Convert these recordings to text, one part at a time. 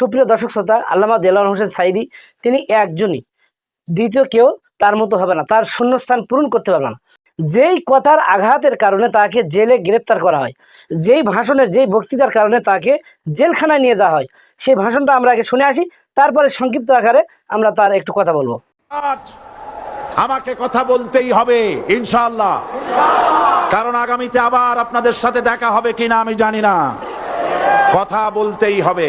সুপ্রিয় দর্শক শ্রোতা, আল্লামা দেলান হোসেন সাইদি তিনি একজনই। দ্বিতীয় কেউ তার মতো হবে না, তার শূন্যস্থান পূরণ করতে পারবে না। যেই কথার আঘাতের কারণে তাকে জেলে গ্রেপ্তার করা হয়, যেই ভাষণের, যেই বক্তৃতার কারণে তাকে জেলখানায় নিয়ে যাওয়া হয়, সেই ভাষণটা আমরা আগে শুনে আসি, তারপরে সংক্ষিপ্ত আকারে আমরা তার একটু কথা বলব। আমাকে কথা বলতেই হবে ইনশাল্লাহ কারণ আগামীতে আবার আপনাদের সাথে দেখা হবে কিনা আমি জানি না। কথা বলতেই হবে।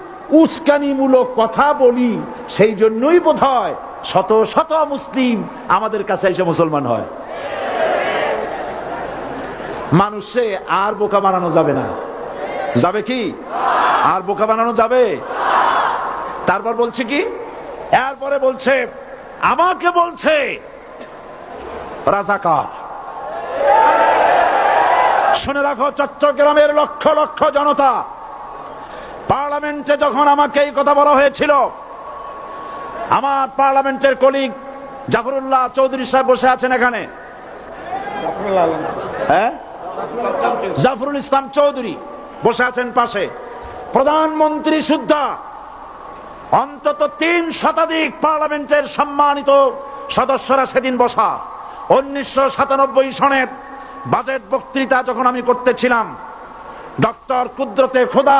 উস্কানিমূলক কথা বলি, সেই জন্যই বোধ হয় শত শত মুসলিম আমাদের কাছে এসে মুসলমান হয়। মানুষে আর বোকা বানানো যাবে না। যাবে কি? আর বোকা বানানো যাবে? তারপর বলছে কি? এরপরে বলছে, আমাকে বলছে, রাজাকার। শুনে রাখো, চট্টগ্রামের লক্ষ লক্ষ জনতা পার্লামেন্টে যখন আমাকে এই কথা বলা হয়েছিল, আমার পার্লামেন্টের কলিগ জাফরুল্লাহ চৌধুরী সাহেব বসে আছেন এখানে। হ্যাঁ? জাফরুল ইসলাম চৌধুরী বসে আছেন পাশে। প্রধানমন্ত্রী সুদ্ধা, অন্তত তিন শতাধিক পার্লামেন্টের সম্মানিত সদস্যরা সেদিন বসা। উনিশশো সাতানব্বই সনের বাজেট বক্তৃতা যখন আমি করতেছিলাম, ডক্টর কুদ্রতে খোদা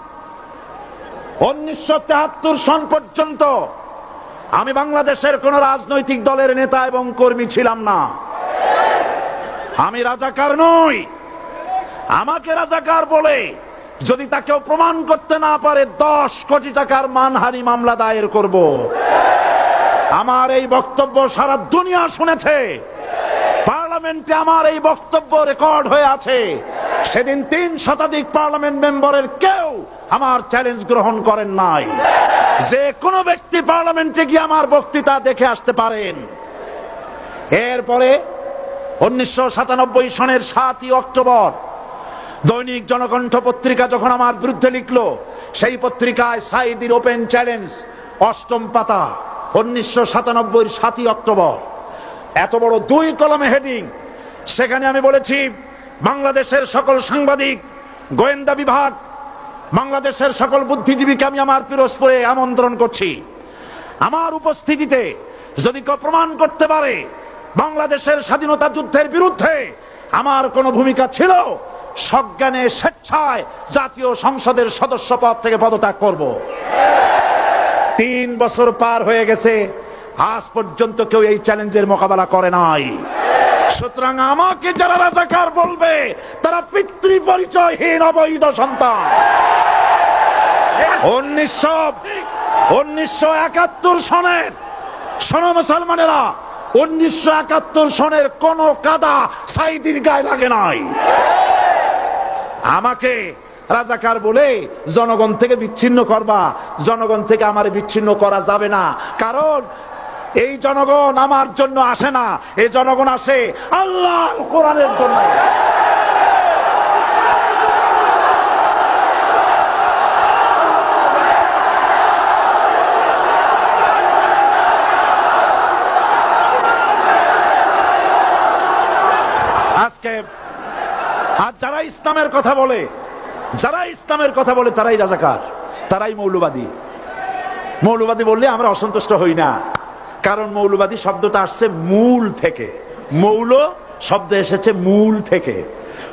উনিশশো সন পর্যন্ত আমি বাংলাদেশের কোন রাজনৈতিক দলের নেতা এবং কর্মী ছিলাম না। আমি রাজাকার নই। আমাকে রাজাকার বলে যদি তাকেও প্রমাণ করতে না পারে, দশ কোটি টাকার মানহানি মামলা দায়ের করব। আমার এই বক্তব্য সারা দুনিয়া শুনেছে। পার্লামেন্টে আমার এই বক্তব্য রেকর্ড হয়ে আছে। সেদিন তিন শতাধিক পার্লামেন্ট মেম্বারের কেউ আমার চ্যালেঞ্জ গ্রহণ করেন নাই। যে কোনো ব্যক্তি পার্লামেন্টে গিয়ে আমার বক্তৃতা দেখে আসতে পারেন। এরপরে উনিশশো সাতানব্বই সনের সাতই অক্টোবর দৈনিক জনকণ্ঠ পত্রিকা যখন আমার বিরুদ্ধে লিখলো, সেই পত্রিকায় সাইদির ওপেন চ্যালেঞ্জ, অষ্টম পাতা, উনিশশো সাতানব্বই সাতই অক্টোবর। এত বড় দুই কলমে হেডিং, সেখানে আমি বলেছি বাংলাদেশের সকল সাংবাদিক, গোয়েন্দা বিভাগ, বাংলাদেশের সকল বুদ্ধিজীবীকে আমি আমার পিরোজপুরে আমন্ত্রণ করছি। আমার উপস্থিতিতে যদি কেউ প্রমাণ করতে পারে, বাংলাদেশের স্বাধীনতা যুদ্ধের বিরুদ্ধে আমার কোনো ভূমিকা ছিল, সজ্ঞানে স্বেচ্ছায় জাতীয় সংসদের সদস্য পদ থেকে পদত্যাগ করব। তিন বছর পার হয়ে গেছে, আজ পর্যন্ত কেউ এই চ্যালেঞ্জের মোকাবেলা করে নাই। সুতরাং আমাকে যারা রাজাকার বলবে, তারা পিতৃ পরিচয়হীন অবৈধ সন্তান। উনিশশো একাত্তর সনের মুসলমানেরা, উনিশশো একাত্তর সনের কোন কাদা গায়ে লাগে নাই। আমাকে রাজাকার বলে জনগণ থেকে বিচ্ছিন্ন করবা, জনগণ থেকে আমার বিচ্ছিন্ন করা যাবে না। কারণ এই জনগণ আমার জন্য আসে না। এই জনগণ আসে আল্লাহ কোরআনের জন্য। আজকে আর যারা ইসলামের কথা বলে, যারা ইসলামের কথা বলে তারাই রাজাকার, তারাই মৌলবাদী। মৌলবাদী বললে আমরা অসন্তুষ্ট হই না। কারণ মৌলবাদী শব্দটা আসছে মূল থেকে। মৌল শব্দ এসেছে মূল থেকে।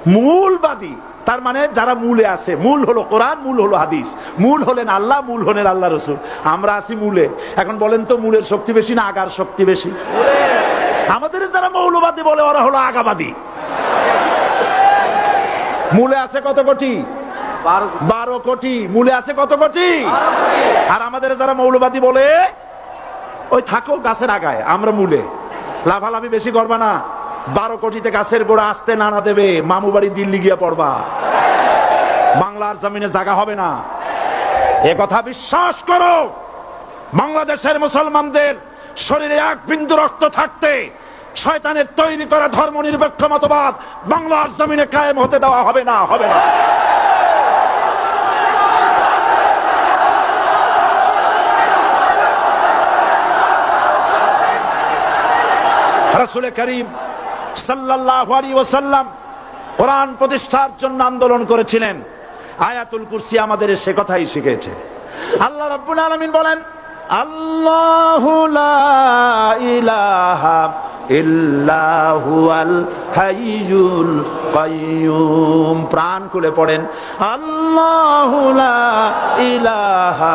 মূলবাদী, তার মানে যারা মূলে আছে, মূল হলো কোরআন, মূল হলো হাদিস, মূল হলেন আল্লাহ, মূল হলেন আল্লাহ রসুল। আমরা আছি মূলে। এখন বলেন তো মূলের শক্তি বেশি না আগার শক্তি বেশি? আমাদের যারা মৌলবাদী বলে, ওরা হলো আগাবাদী। মূলে আছে কত কোটি? বারো কোটি। মূলে আছে কত কোটি? আর আমাদের যারা মৌলবাদী বলে ওই থাকো গাছের আগায়, আমরা মূলে। লাভালাভি বেশি করবা না। বারো কোটিতে গাছের গোড়া আসতে নানা দেবে, মামু বাড়ি দিল্লি গিয়ে পড়বা। বাংলার জমিনে জায়গা হবে না। এ কথা বিশ্বাস করো। বাংলাদেশের মুসলমানদের শরীরে এক বিন্দু রক্ত থাকতে শয়তানের তৈরি করা ধর্ম নিরপেক্ষ মতবাদ বাংলার জমিনে কায়েম হতে দেওয়া হবে না হবে না। রাসুল করিম সাল্লাল্লাহু আলাইহি ওয়াসাল্লাম কোরআন প্রতিষ্ঠার জন্য আন্দোলন করেছিলেন। আয়াতুল কুরসি আমাদের সে কথাই শিখেছে। আল্লাহ রাব্বুল আলামিন বলেন আল প্রাণ খুলে পড়েন, আল্লাহু ইলাহা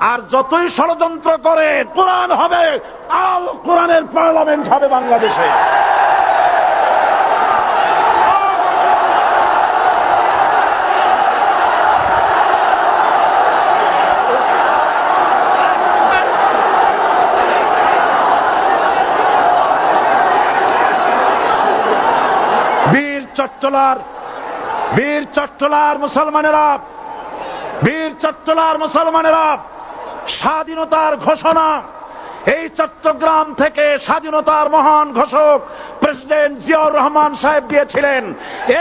আর যতই ষড়যন্ত্র করে, কোরআন হবে, আল কোরআনের পার্লামেন্ট হবে বাংলাদেশে। বীর চট্টলার বীর চট্টলার মুসলমানেরা, বীর চট্টলার মুসলমানেরা স্বাধীনতার ঘোষণা। এই চট্টগ্রাম থেকে স্বাধীনতার মহান ঘোষক প্রেসিডেন্ট জিয়াউর রহমান সাহেব দিয়েছিলেন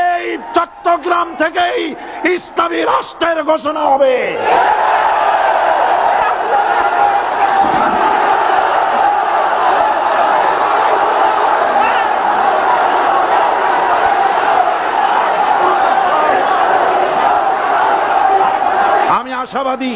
এই চট্টগ্রাম থেকেই ইসলামী রাষ্ট্রের ঘোষণা হবে। আমি আশাবাদী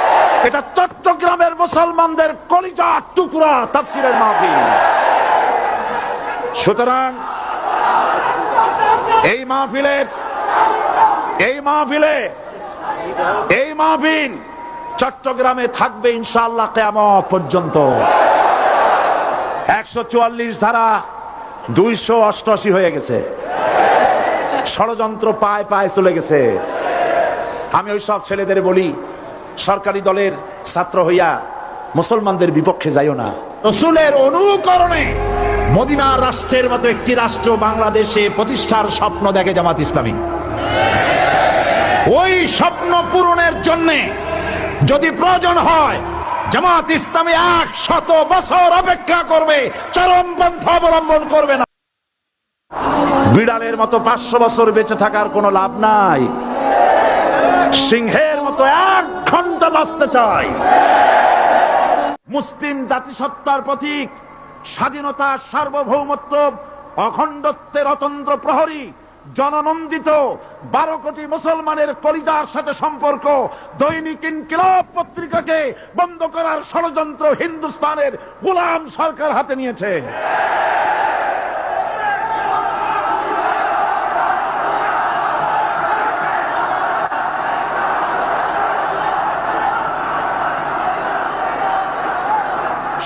এটা চট্টগ্রামের মুসলমানদের কলিজা টুকরা তাফসিরের মাহফিল। সুতরাং এই মাহফিলের এই মাহফিলে, এই মাহফিল চট্টগ্রামে থাকবে ইনশাআল্লাহ কেয়ামত পর্যন্ত। একশো চুয়াল্লিশ ধারা দুইশো অষ্টআশি হয়ে গেছে। ষড়যন্ত্র পায় পায় চলে গেছে। আমি ওই সব ছেলেদের বলি সরকারি দলের ছাত্র হইয়া মুসলমানদের বিপক্ষে যাইও না। রসুলের অনুকরণে মদিনার রাষ্ট্রের মতো একটি রাষ্ট্র বাংলাদেশে প্রতিষ্ঠার স্বপ্ন দেখে জামাত ইসলামী। ওই স্বপ্ন পূরণের জন্যে যদি প্রয়োজন হয় জামাত ইসলামী এক শত বছর অপেক্ষা করবে চরম পন্থা অবলম্বন করবে না। বিড়ালের মতো পাঁচশো বছর বেঁচে থাকার কোনো লাভ নাই। সিংহের মতো এক ঘণ্টা বাঁচতে চাই। মুসলিম জাতিসত্তার প্রতীক, স্বাধীনতা, সার্বভৌমত্ব, অখণ্ডত্বের অতন্ত্র প্রহরী, জননন্দিত বারো কোটি মুসলমানের কলিজার সাথে সম্পর্ক, দৈনিক ইনকিলাব পত্রিকাকে বন্ধ করার ষড়যন্ত্র হিন্দুস্তানের গোলাম সরকার হাতে নিয়েছে।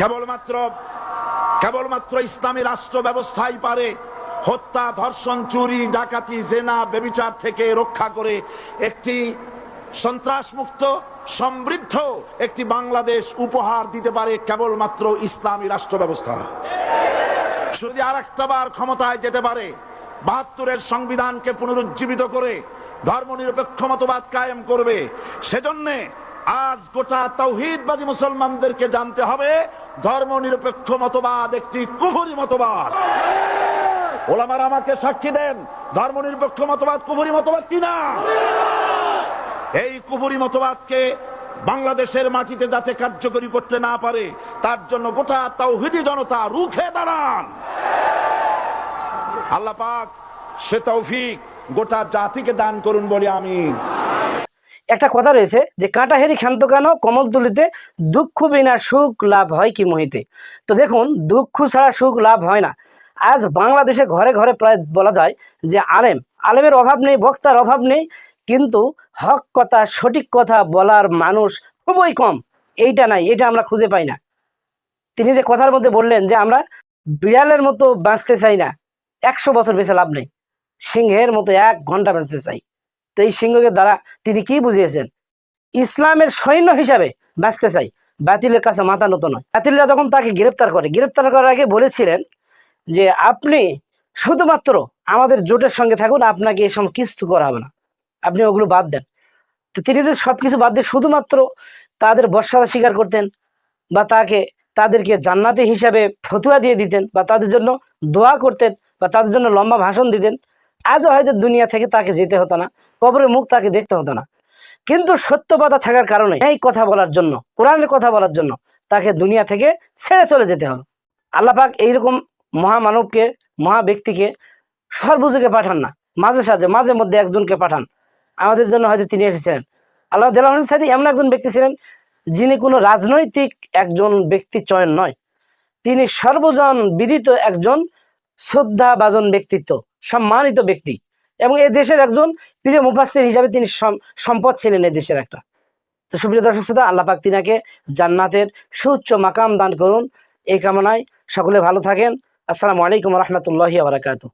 কেবলমাত্র কেবলমাত্র ইসলামী রাষ্ট্র ব্যবস্থাই পারে হত্যা, ধর্ষণ, চুরি, ডাকাতি, জেনা, বেবিচার থেকে রক্ষা করে একটি সন্ত্রাসমুক্ত, সমৃদ্ধ একটি বাংলাদেশ উপহার দিতে পারে কেবলমাত্র ইসলামী রাষ্ট্র ব্যবস্থা। যদি আর বার ক্ষমতায় যেতে পারে, বাহাত্তরের সংবিধানকে পুনরুজ্জীবিত করে ধর্মনিরপেক্ষ মতবাদ কায়েম করবে, সেজন্যে আজ গোটা তৌহিদবাদী মুসলমানদেরকে জানতে হবে ধর্মনিরপেক্ষ মতবাদ, একটি কুফুরি মতবাদ। ওলামার আমাকে সাক্ষী দেন, ধর্মনিরপেক্ষ মতবাদ কুফুরি মতবাদ কিনা এই কুফুরি মতবাদকে বাংলাদেশের মাটিতে যাতে কার্যকরী করতে না পারে, তার জন্য গোটা তৌহিদি জনতা রুখে দাঁড়ান। আল্লাহ পাক সে তৌফিক গোটা জাতিকে দান করুন বলে আমি একটা কথা রয়েছে যে কাঁটা হেরি ক্ষান্ত কেন? কমল তুলিতে দুঃখ বিনা সুখ লাভ হয় কি মহিতে? তো দেখুন, দুঃখ ছাড়া সুখ লাভ হয় না। আজ বাংলাদেশে ঘরে ঘরে প্রায় বলা যায় যে আলেম, আলেমের অভাব নেই, বক্তার অভাব নেই, কিন্তু হক কথা, সঠিক কথা বলার মানুষ খুবই কম। এইটা নাই, এটা আমরা খুঁজে পাই না। তিনি যে কথার মধ্যে বললেন যে আমরা বিড়ালের মতো বাঁচতে চাই না, একশো বছর বেঁচে লাভ নেই, সিংহের মতো এক ঘণ্টা বাঁচতে চাই। তো এই সিংহকে দ্বারা তিনি কি বুঝিয়েছেন? ইসলামের সৈন্য হিসাবে বাঁচতে চাই। বাতিলের কাছে মাথা নত নয়। বাতিলরা যখন তাকে গ্রেপ্তার করে, গ্রেপ্তার করার আগে বলেছিলেন যে, আপনি শুধুমাত্র আমাদের জোটের সঙ্গে থাকুন, আপনাকে এসব কিছু করা হবে না। আপনি ওগুলো বাদ দেন। তো তিনি যদি সব কিছু বাদ দিয়ে শুধুমাত্র তাদের বর্ষাদা স্বীকার করতেন বা তাকে, তাদেরকে জান্নাতি হিসাবে ফতুয়া দিয়ে দিতেন বা তাদের জন্য দোয়া করতেন বা তাদের জন্য লম্বা ভাষণ দিতেন, আজও হয়তো দুনিয়া থেকে তাকে যেতে হতো না। কবরের মুখ তাকে দেখতে হতো না। কিন্তু সত্যবাদা থাকার কারণে এই কথা বলার জন্য, কোরআনের কথা বলার জন্য তাকে দুনিয়া থেকে ছেড়ে চলে যেতে হলো। আল্লাপাক এইরকম মহামানবকে মহা ব্যক্তিকে সর্বযুগে পাঠান না। মাঝে সাঝে, মাঝে মধ্যে একজনকে পাঠান। আমাদের জন্য হয়তো তিনি এসেছিলেন। আল্লাহ দেলাহ সাথে এমন একজন ব্যক্তি ছিলেন যিনি কোনো রাজনৈতিক একজন ব্যক্তি চয়ন নয়। তিনি সর্বজন বিদিত একজন শ্রদ্ধাভাজন ব্যক্তিত্ব, সম্মানিত ব্যক্তি। এবং এ দেশের একজন প্রিয় মুফাসের হিসাবে তিনি সম- সম্পদ ছিলেন এ দেশের একটা। তো সুপ্রিয় দর্শক শ্রোতা, আল্লাহ পাক তিনাকে জান্নাতের সুউচ্চ মাকাম দান করুন। এই কামনায় সকলে ভালো থাকেন। আসসালামু আলাইকুম রহমতুল্লাহি বারাকাতু